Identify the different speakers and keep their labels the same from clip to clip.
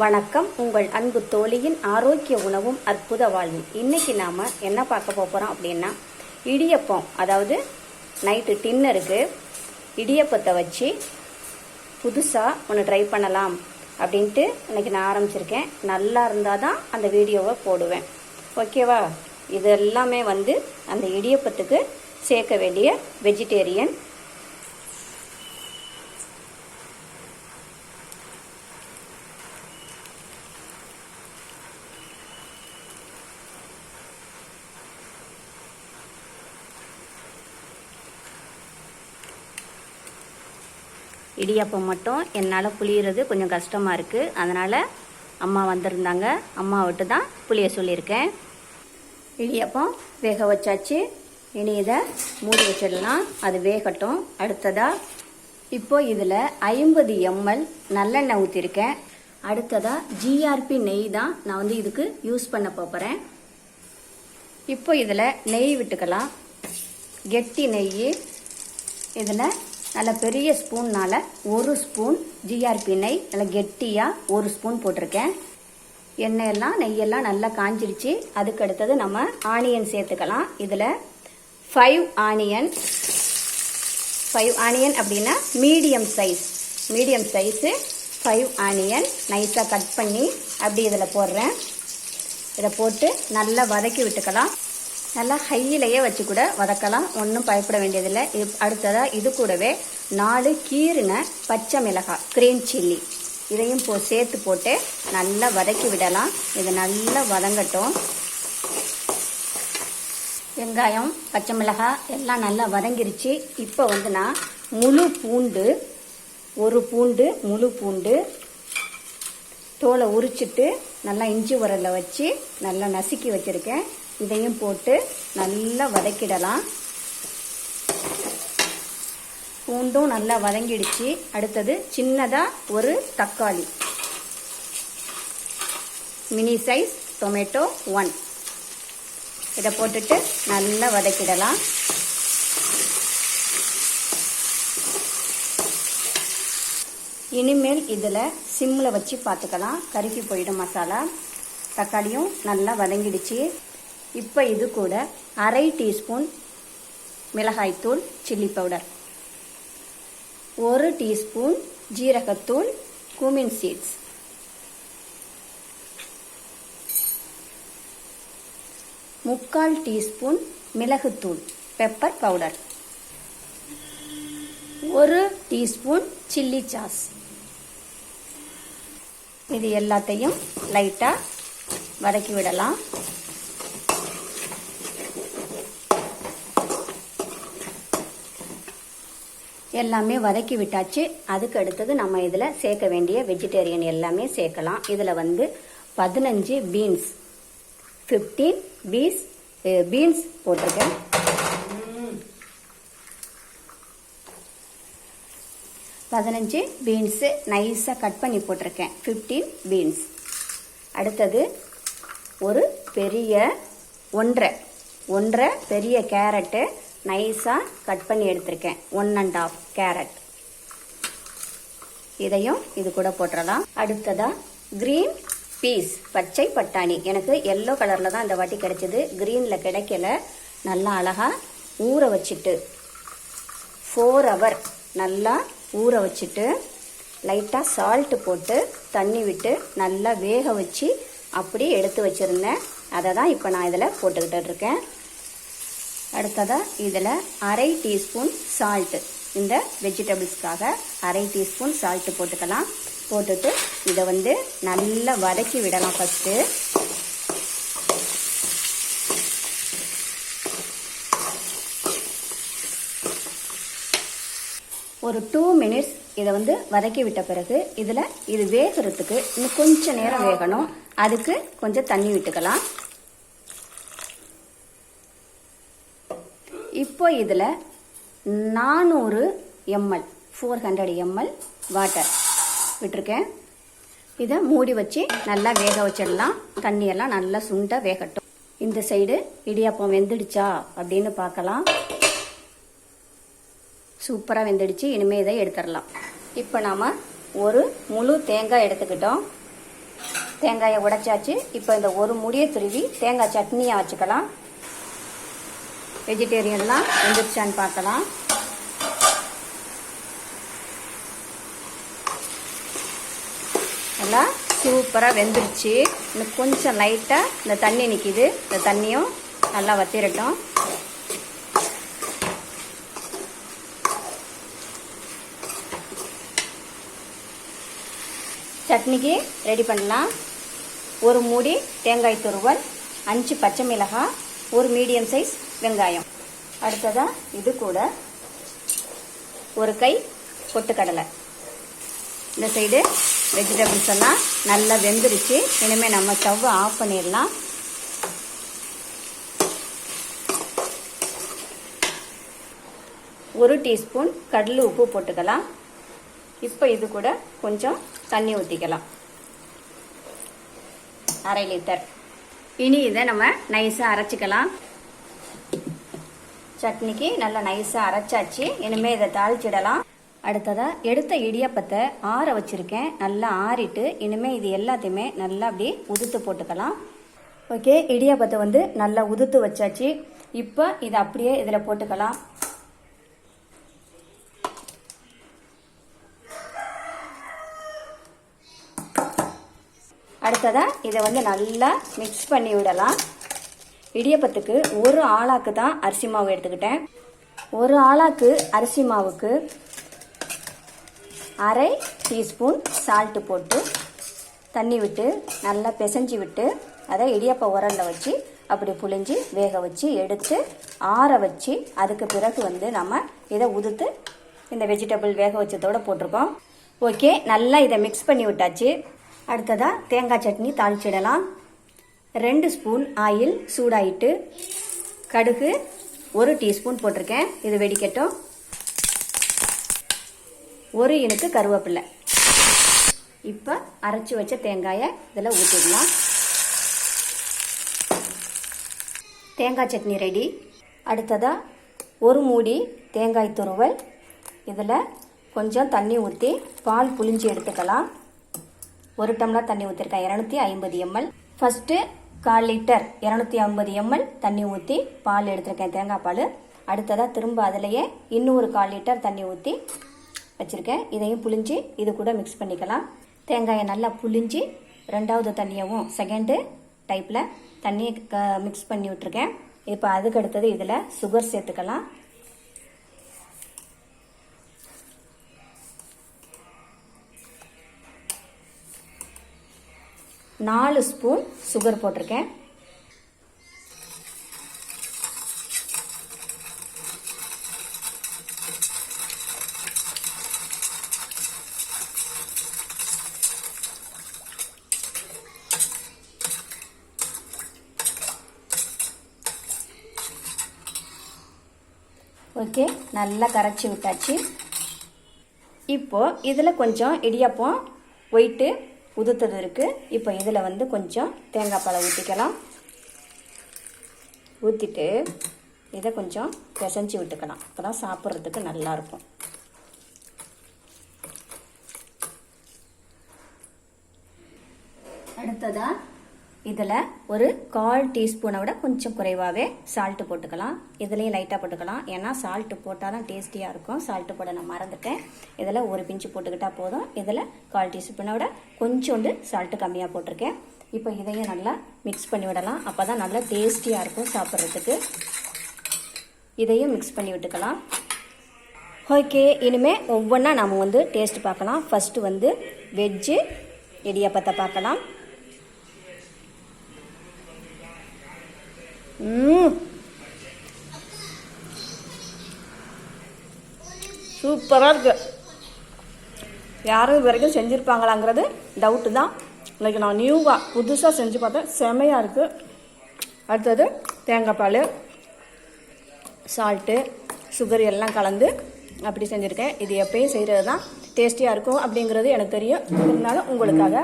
Speaker 1: வணக்கம். உங்கள் அன்பு தோழியின் ஆரோக்கிய உணவும் அற்புத வாழ்வும். இன்னைக்கு நாம என்ன பார்க்க போறோம் அப்படின்னா இடியப்பம். அதாவது நைட்டு டின்னருக்கு இடியப்பத்தை வச்சு புதுசாக ஒன்று ட்ரை பண்ணலாம் அப்படின்ட்டு இன்னைக்கு நான் ஆரம்பிச்சிருக்கேன். நல்லா இருந்தால் தான் அந்த வீடியோவை போடுவேன். ஓகேவா இது எல்லாமே வந்து அந்த இடியப்பத்துக்கு சேர்க்க வேண்டிய வெஜிடேரியன் இடியாப்பம் மட்டும் என்னால் புளியறது கொஞ்சம் கஷ்டமாக இருக்குது அதனால் அம்மா வந்திருந்தாங்க. அம்மா விட்டு தான் புளிய சொல்லியிருக்கேன். இடியாப்பம் வேக வச்சாச்சு. இனி இதை மூடி வச்சிடலாம். அது வேகட்டும். அடுத்ததாக இப்போ இதில் ஐம்பது எம்எல் நல்லெண்ணெய் ஊற்றிருக்கேன் அடுத்ததாக ஜிஆர்பி நெய் தான் நான் வந்து இதுக்கு யூஸ் பண்ண போகிறேன் இப்போ இதில் நெய் விட்டுக்கலாம். கெட்டி நெய் இதில் நல்ல பெரிய ஸ்பூன்னால் ஒரு ஸ்பூன் ஜிஆர்பி நெய் நல்லா கெட்டியாக ஒரு ஸ்பூன் போட்டிருக்கேன். எண்ணெயெல்லாம் நெய்யெல்லாம் நல்லா காஞ்சிருச்சு. அதுக்கு அடுத்தது நம்ம ஆனியன் சேர்த்துக்கலாம். இதில் ஃபைவ் ஆனியன் ஃபைவ் ஆனியன் அப்படின்னா medium size medium size five onion நைஸாக கட் பண்ணி அப்படி இதில் போடுறேன். இதை போட்டு நல்லா வதக்கி விட்டுக்கலாம். நல்லா ஹையிலேயே வச்சு கூட வதக்கலாம். ஒன்றும் பயப்பட வேண்டியதில்லை. இது அடுத்ததாக இது கூடவே நாலு கீறின பச்சை மிளகாய் க்ரீன் சில்லி இதையும் போ சேர்த்து போட்டு நல்லா வதக்கி விடலாம். இது நல்லா வதங்கட்டும். வெங்காயம் பச்சை மிளகாய் எல்லாம் நல்லா வதங்கிருச்சு. இப்போ வந்து நான் முழு பூண்டு ஒரு பூண்டு முழு பூண்டு தோலை உரிச்சிட்டு நல்லா இஞ்சி உரலில் வச்சு நல்லா நசுக்கி வச்சுருக்கேன். இதையும் போட்டு நல்லா வதக்கிடலாம். பூண்டும் நல்லா வதங்கிடுச்சு. அடுத்தது சின்னதாக ஒரு தக்காளி. Mini size tomato one. இதை போட்டுட்டு நல்லா வதக்கிடலாம். இனிமேல் இதில் சிம்மில் வச்சு பார்த்துக்கலாம். கருகி போயிடும் மசாலா. தக்காளியும் நல்லா வதங்கிடுச்சு. இப்போ இது கூட அரை டீஸ்பூன் மிளகாய்த்தூள் சில்லி பவுடர் ஒரு டீஸ்பூன் ஜீரகத்தூள் குமின் சீட்ஸ் முக்கால் டீஸ்பூன் மிளகுத்தூள் பெப்பர் பவுடர் ஒரு டீஸ்பூன் சில்லி சாஸ் இது எல்லாத்தையும் லைட்டாக வதக்கி விடலாம். எல்லாமே வதக்கி விட்டாச்சு. அதுக்கு அடுத்தது நம்ம இதில் சேர்க்க வேண்டிய வெஜிடேரியன் எல்லாமே சேர்க்கலாம். இதில் வந்து பதினஞ்சு பீன்ஸ் ஃபிஃப்டீன் பீஸ் பீன்ஸ் போட்டிருக்கேன். பதினஞ்சு பீன்ஸு நைஸாக கட் பண்ணி போட்டிருக்கேன். ஃபிஃப்டீன் பீன்ஸ் அடுத்தது ஒரு பெரிய ஒன்றரை ஒன்றரை பெரிய கேரட்டு நைஸாக கட் பண்ணி எடுத்திருக்கேன். ஒன் அண்ட் ஆஃப் கேரட் இதையும் இது கூட போட்டுடலாம் அடுத்ததாக க்ரீன் பீஸ் பச்சை பட்டாணி. எனக்கு எல்லோ கலரில் தான் இந்த வாட்டி கிடைச்சிது. க்ரீனில் கிடைக்கல. நல்லா அழகாக ஊற வச்சுட்டு ஃபோர் ஹவர் நல்லா ஊற வச்சுட்டு லைட்டாக சால்ட்டு போட்டு தண்ணி விட்டு நல்லா வேக வச்சு அப்படி எடுத்து வச்சுருந்தேன். அதை தான் இப்போ நான் இதில் போட்டுக்கிட்டு இருக்கேன் அடுத்ததாக இதில் அரை டீஸ்பூன் சால்ட்டு இந்த வெஜிடபிள்ஸ்க்காக அரை டீஸ்பூன் சால்ட்டு போட்டுக்கலாம். போட்டுட்டு இதை வந்து நல்லா வதக்கி விடலாம் ஃபஸ்ட்டு ஒரு டூ மினிட்ஸ் இதை வந்து வதக்கி விட்ட பிறகு இதில் இது வேகிறதுக்கு இன்னும் கொஞ்சம் நேரம் வேகணும். அதுக்கு கொஞ்சம் தண்ணி விட்டுக்கலாம். இப்போ இதில் நானூறு ML four hundred ML water விட்டுருக்கேன். இதை மூடி வச்சு நல்லா வேக வச்சிடலாம். தண்ணியெல்லாம் நல்லா சுண்ட வேகட்டும். இந்த சைடு இடியாப்பம் வெந்துடுச்சா அப்படின்னு பார்க்கலாம். சூப்பராக வெந்துடுச்சு. இனிமேல் இதை எடுத்துடலாம். இப்போ நாம் ஒரு முழு தேங்காய் எடுத்துக்கிட்டோம். தேங்காயை உடைச்சாச்சு. இப்போ இந்த ஒரு முடியை துருவி தேங்காய் சட்னியாக வச்சுக்கலாம். வெஜிடேரியன்லாம் வெந்துருச்சான்னு பார்க்கலாம். நல்லா சூப்பராக வெந்துருச்சு. இன்னும் கொஞ்சம் லைட்டாக இந்த தண்ணி நிற்கிது இந்த தண்ணியும் நல்லா வத்திரட்டும். சட்னிக்கு ரெடி பண்ணலாம். ஒரு மூடி தேங்காய் துருவல் அஞ்சு பச்சை மிளகாய் ஒரு மீடியம் சைஸ் வெங்காயம். அடுத்ததாக இது கூட ஒரு கை பொட்டுக்கடலை. இந்த சைடு வெஜிடபிள்ஸ் எல்லாம் நல்லா வெந்துருச்சு. இனிமேல் நம்ம ஸ்டவ்வை ஆஃப் பண்ணிடலாம். ஒரு டீஸ்பூன் கடல் உப்பு போட்டுக்கலாம். இப்போ இது கூட கொஞ்சம் தண்ணி ஊற்றிக்கலாம் அரை லிட்டர் இனி இதை நம்ம நைஸாக அரைச்சிக்கலாம். சட்னிக்கு நல்லா நைஸாக அரைச்சாச்சு. இனிமேல் இதை தாளிச்சிடலாம். அடுத்ததாக எடுத்த இடியப்பத்தை ஆற வச்சுருக்கேன். நல்லா ஆறிட்டு இனிமேல் இது எல்லாத்தையுமே நல்லா அப்படியே உதுத்து போட்டுக்கலாம். ஓகே இடியாப்பத்தை வந்து நல்லா உதுத்து வச்சாச்சு. இப்போ இதை அப்படியே இதில் போட்டுக்கலாம். அடுத்ததாக இதை வந்து நல்லா மிக்ஸ் பண்ணி விடலாம். இடியப்பத்துக்கு ஒரு ஆளாக்கு தான் அரிசி மாவு எடுத்துக்கிட்டேன். ஒரு ஆளாக்கு அரிசி மாவுக்கு அரை டீஸ்பூன் சால்ட்டு போட்டு தண்ணி விட்டு நல்லா பிசைஞ்சு விட்டு அதை இடியப்ப உரலில் வச்சு அப்படி புழிஞ்சு வேக வச்சு எடுத்து ஆற வச்சு அதுக்கு பிறகு வந்து நம்ம இதை உதுத்து இந்த வெஜிடபிள் வேக வச்சதோட போட்டிருக்கோம். ஓகே நல்லா இதை மிக்ஸ் பண்ணி விட்டாச்சு. அடுத்ததாக தேங்காய் சட்னி தாளிச்சிடலாம். ரெண்டு ஸ்பூன் ஆயில் சூடாயிட்டு கடுகு ஒரு டீஸ்பூன் போட்டிருக்கேன். இது வெடிக்கட்டும். ஒரு இனுக்கு கருவேப்பிலை. இப்போ அரைச்சி வச்ச தேங்காயை இதில் ஊற்றிடலாம் தேங்காய் சட்னி ரெடி. அடுத்ததாக ஒரு மூடி தேங்காய் துருவல். இதில் கொஞ்சம் தண்ணி ஊற்றி பால் புளிஞ்சு எடுத்துக்கலாம். ஒரு டம்ளர் தண்ணி ஊற்றிருக்கேன் இரநூத்தி ஐம்பது எம்எல் ஃபஸ்ட்டு கால் லிட்டர் இரநூத்தி ஐம்பது எம்எல் தண்ணி ஊற்றி பால் எடுத்திருக்கேன் தேங்காய் பால். அடுத்ததாக திரும்ப அதிலேயே இன்னொரு கால் லிட்டர் தண்ணி ஊற்றி வச்சுருக்கேன். இதையும் புளிஞ்சு இது கூட மிக்ஸ் பண்ணிக்கலாம். தேங்காயை நல்லா புளிஞ்சு ரெண்டாவது தண்ணியவும் செகண்டு டைப்பில் தண்ணியை க மிக்ஸ் பண்ணி விட்ருக்கேன் இப்போ அதுக்கு அடுத்தது இதில் சுகர் சேர்த்துக்கலாம். நாலு ஸ்பூன் சுகர் போட்டிருக்கேன். ஓகே நல்லா கரைச்சி விட்டாச்சு. இப்போ இதில் கொஞ்சம் இடியாப்பம் ஒயிட்டு உதுத்தது இருக்குது இப்போ இதில் வந்து கொஞ்சம் தேங்காய் பாலை ஊற்றிக்கலாம் ஊற்றிட்டு இதை கொஞ்சம் பிசைஞ்சு விட்டுக்கலாம். அப்போ தான் சாப்பிட்றதுக்கு நல்லாயிருக்கும் அடுத்ததாக இதில் ஒரு கால் டீஸ்பூனை விட கொஞ்சம் குறைவாகவே சால்ட்டு போட்டுக்கலாம். இதுலேயும் லைட்டாக போட்டுக்கலாம். ஏன்னா சால்ட்டு போட்டால் தான் டேஸ்டியாக இருக்கும். சால்ட்டு போட நான் மறந்துட்டேன். இதில் ஒரு பிஞ்சு போட்டுக்கிட்டால் போதும். இதில் கால் டீஸ்பூனை விட கொஞ்சோண்டு சால்ட்டு கம்மியாக போட்டிருக்கேன். இப்போ இதையும் நல்லா மிக்ஸ் பண்ணி விடலாம். அப்போ தான் நல்லா டேஸ்டியாக இருக்கும் சாப்பிட்றதுக்கு. இதையும் மிக்ஸ் பண்ணி விட்டுக்கலாம். ஓகே இனிமேல் ஒவ்வொன்றா நாம் வந்து டேஸ்ட் பார்க்கலாம். ஃபஸ்ட்டு வந்து வெஜ்ஜு இடியாப்பத்தை பார்க்கலாம். சூப்பராக இருக்கு. யாரும் இது வரைக்கும் செஞ்சுருப்பாங்களாங்கிறது டவுட்டு தான். லைக் நான் நியூவாக புதுசாக செஞ்சு பார்த்தேன். செமையாக இருக்குது அடுத்தது தேங்காய் பால் சால்ட்டு சுகர் எல்லாம் கலந்து அப்படி செஞ்சுருக்கேன். இது எப்பயும் செய்கிறது தான் டேஸ்டியாக இருக்கும் அப்படிங்கிறது எனக்கு தெரியும். இருந்தாலும் உங்களுக்காக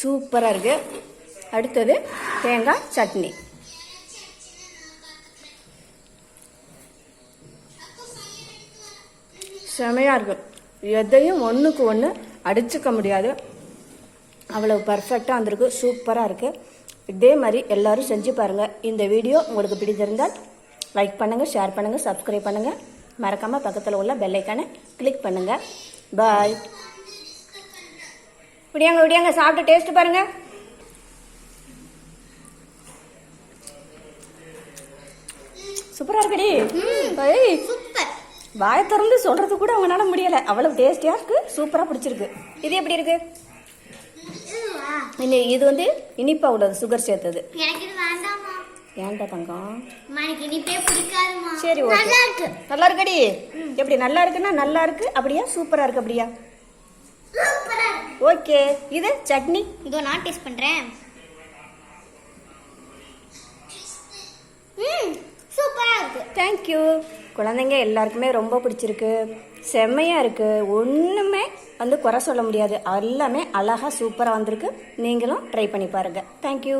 Speaker 1: சூப்பராக இருக்குது அடுத்தது தேங்காய் சட்னி. செமையாக இருக்கும் எதையும் ஒன்றுக்கு ஒன்று அடிச்சுக்க முடியாது. அவ்வளோ பர்ஃபெக்டாக வந்திருக்கு. சூப்பராக இருக்குது இதே மாதிரி எல்லோரும் செஞ்சு பாருங்கள் இந்த வீடியோ உங்களுக்கு பிடித்திருந்தால் லைக் பண்ணுங்கள் ஷேர் பண்ணுங்கள் சப்ஸ்கிரைப் பண்ணுங்கள் மறக்காமல் பக்கத்தில் உள்ள பெல் கிளிக் பண்ணுங்கள் பாய் விடியாங்க விடியாங்க சாப்பிட்டு டேஸ்ட் பாருங்கள் சூப்பராக இருக்குடி.
Speaker 2: சூப்பர்.
Speaker 1: வாயை திறந்து சொல்றது கூட அவங்களால முடியல. அவ்வளவு டேஸ்டியா இருக்கு சூப்பரா பிடிச்சிருக்கு. இது எப்படி இருக்கு? இனி இது வந்து இனிப்பா உள்ளது சுகர் சேர்த்தது. ஏன்டா தங்கம்? சரி ஓகே.
Speaker 2: நல்லா இருக்கு.
Speaker 1: நல்லா இருக்கடி. எப்படி நல்லா இருக்குன்னா நல்லா இருக்கு அப்படியா? சூப்பரா இருக்கு அப்படியா?
Speaker 2: சூப்பரா
Speaker 1: ஓகே இது சட்னி.
Speaker 2: இதோ நான் டேஸ்ட் பண்றேன். ம் சூப்பரா இருக்கு.
Speaker 1: தேங்க்யூ குழந்தைங்க எல்லாருக்குமே ரொம்ப பிடிச்சிருக்கு. செம்மையா இருக்கு. ஒண்ணுமே வந்து குறை சொல்ல முடியாது. எல்லாமே அழகா சூப்பரா வந்திருக்கு. நீங்களும் ட்ரை பண்ணி பாருங்க. தேங்க்யூ